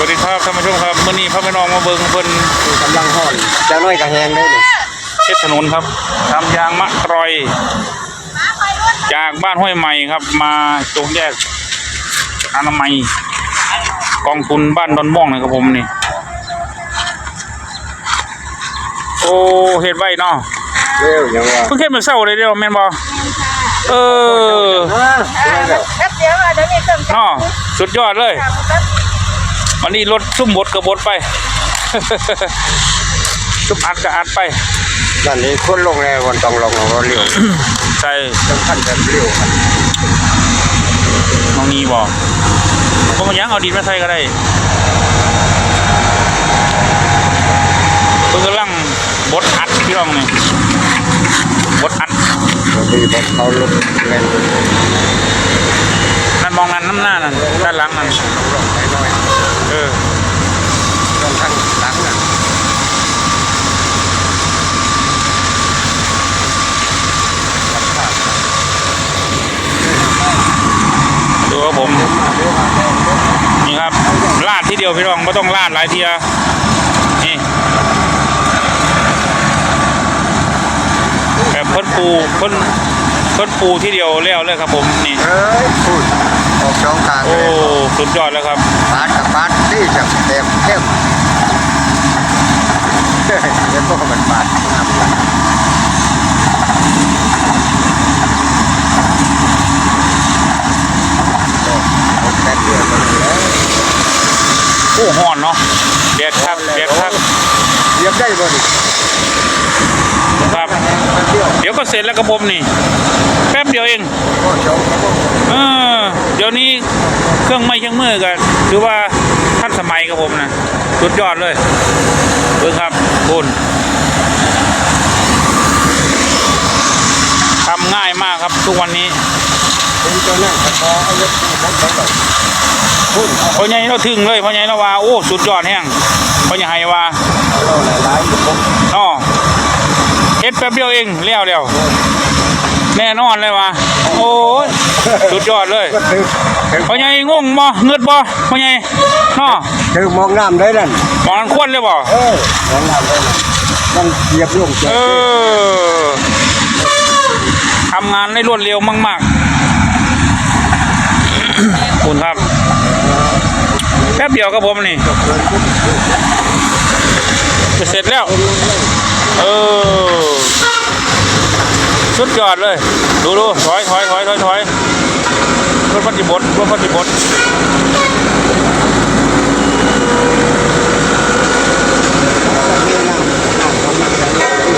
วัสดีครับท่านผู้ชมครับมื่อนี้พระพี่น้องมาเบิ่งเพิ่นกำลังห่อนจะน้อยกับแหงได้นี่เช็ดถนนครับทำยางมะกรอย จากบ้านห้วยใหม่ครับ มาตรงแยกอนามัยกองทุนบ้านดอนม่วงนะครับผมนี่ โอ้เฮ็ดไว้เนาะเร็วยังว่าเพิ่งเฮ็ดมาเช้าเลยเดียวแม่นบ่เออแป๊บเดียวอะเดี๋ยวนี้เติมเนาะสุดยอดเลย วันนี้รถซุ่มบดกับบดไป ซุ่มอัดก็อัดไปนั่นนี่คนลงแล้ววันต้องลงเราเร็วใช่สำคัญแบบเร็วครับน้องนี้บอกผมก็ยังเอาดินมาใส่ก็ได้เพิ่งกำลังบดอัดพี่น้องนี่บดอัดบางทีผมเขาลงแรงนั่นมองนั่นน้ำหน้านั่นด้านหลังนั่นลงไปหน่ อยเออต้องทั้งหลังน่ะดูครับผม นี่ครับ ลาดที่เดียวพี่น้องไม่ต้องลาดหลายเทียนี่แบบเพิ่นปูเพิ่นเพิ่นปูที่เดียวแล้วเลยครับผม นี่ เอ้ยพูดออกช่องทางเลโอ้ยสุดยอดแล้วครับ ปาดกับปาด ที่จะเต็มเข้มเฮ้ยเดี๋ยวพวกมันปาดน้ำแป๊บเดียวก็เลยแล้วโอ้ห่อนเนาะแดดครับแดดครับเรียบได้บ่ดิครับแป๊บเดียวเดี๋ยวก็เสร็จแล้วครับผมนี่ แป๊บเดียวเองก็ชมครับผมเออเดี๋ยวนี้เครื่องไม้เครื่องมือก็ถือว่า ทันสมัยครับผมนะสุดยอดเลยเบิ่งครับคุณทำง่ายมากครับทุกวันนี้เป็นตัวนั้นก็พอเอาเล็บที่ผมต้องแบบพุ่นเอาพ่อใหญ่เราถึงเลยพ่อใหญ่เราว่าโอ้สุดยอดแห้งพ่อใหญ่ให้ว่าเราหลายๆอยู่ผมอ๋อเฮ็ดแป๊บเดียวเองเลี้ยวเดียวแน่นอนเลยว่าโอ้ยสุดยอดเลยก็ถือถือ พ่อใหญ่งงบ่เงือดบ่พ่อใหญ่เนาะถือมองน้ำได้นั่นมองนั้นควรเลยบ่เออมองน้ำได้นั่นมันเหยียบลงเจ็เอบอทำงานได้รวดเร็วมากๆคุณครับแป๊บเดียวครับผมนี่จะเสร็จแล้ว เออ สุดยอดเลย ดูดูถอยถอยถอยถอยถอยรถพัติบด รถพัติบด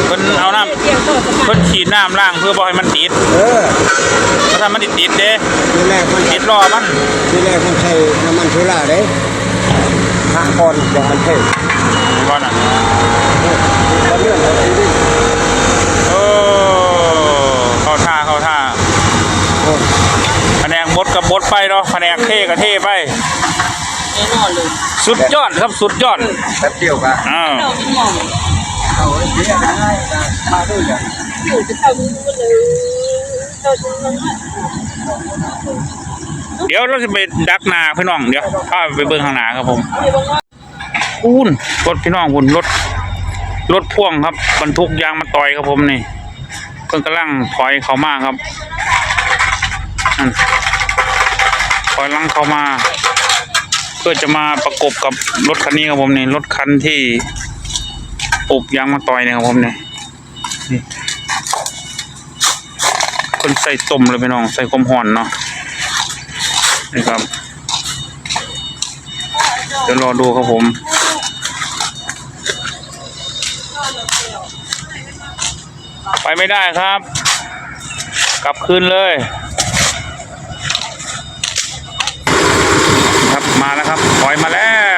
เพิ่นเอาน้ำเกี่ยวกับสมัเพิ่นฉีดน้ำล้างเพื่อบ่ให้มันติดเออเพราะถ้ามันติดติดเด้ทีแรกมันติดรอมันทีแรกมันใช้น้ำมันโซล่าเด้ห้าก้อนอย่างมันเท่ ก่อนอะ ก็เลื่อนเอาไปดิ โอ้เข้าท่าเข้าท่า โอ้ แผนกบดกับบดไปเนาะแผน กเท่กับเท่ไป แน่นอนเลยสุดยอดครับสุดยอดแป๊บเดียวกันอ้าวเราไม่มองเอาไว้เดี๋ยวนะมาด้วยกันอยู่จะเข้ามือเลยเราจะลงมาเดี๋ยวเราจะไปดักหนาพี่น้องเดี๋ยวพาไปเบิ่งข้างหน้าครับผมไม่บอกว่าอุ้นรถพี่น้องคุณรถรถพ่วงครับบรรทุกยางมาต่อยครับผมนี่เพิ่งกำลังถอยเขามาครับนั่นถ อยหลังเขามาเพื่อจะมาประกบกับรถคันนี้ครับผมนี่รถคันที่อบยางมาต่อยเนี่ยครับผมนี่นี่คนใส่ต้มเลยพี่น้องใส่ความห่อนเนาะนี่ครับ เดี๋ยวรอดูครับผมไปไม่ได้ครับ กลับคืนเลย มาแล้วครับถอยมาแล้ว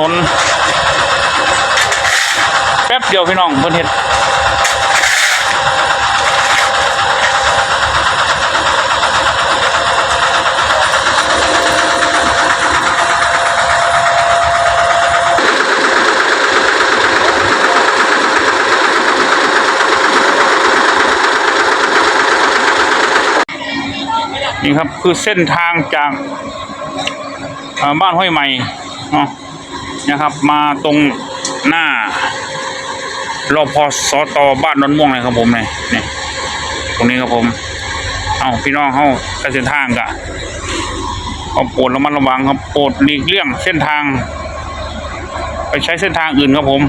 นน แป๊บเดียวพี่น้องเพิ่นเห็ดนี่ครับคือเส้นทางจากบ้านห้วยใหม่เนาะ นะครับ มาตรงหน้ารอพอสตอบ้านนนม่วงเลยครับผมเนี่ยนี่ตรงนี้ครับผม เอาพี่น้องเข้าเส้นทางกะเอาโปรดระมัดระวังครับโปรดหลีกเลี่ยงเส้นทาง ไปใช้เส้นทางอื่นครับผม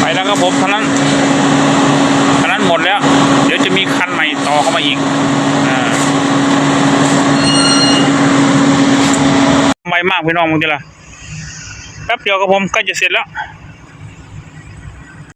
ไปแล้วครับผมเท่านั้นเท่านั้นหมดแล้ว เดี๋ยวจะมีคันใหม่ต่อเข้ามาอีกอ่าไว มากพี่น้องมึงจะละแป๊บเดียวครับผมใกล้จะเสร็จแล้ว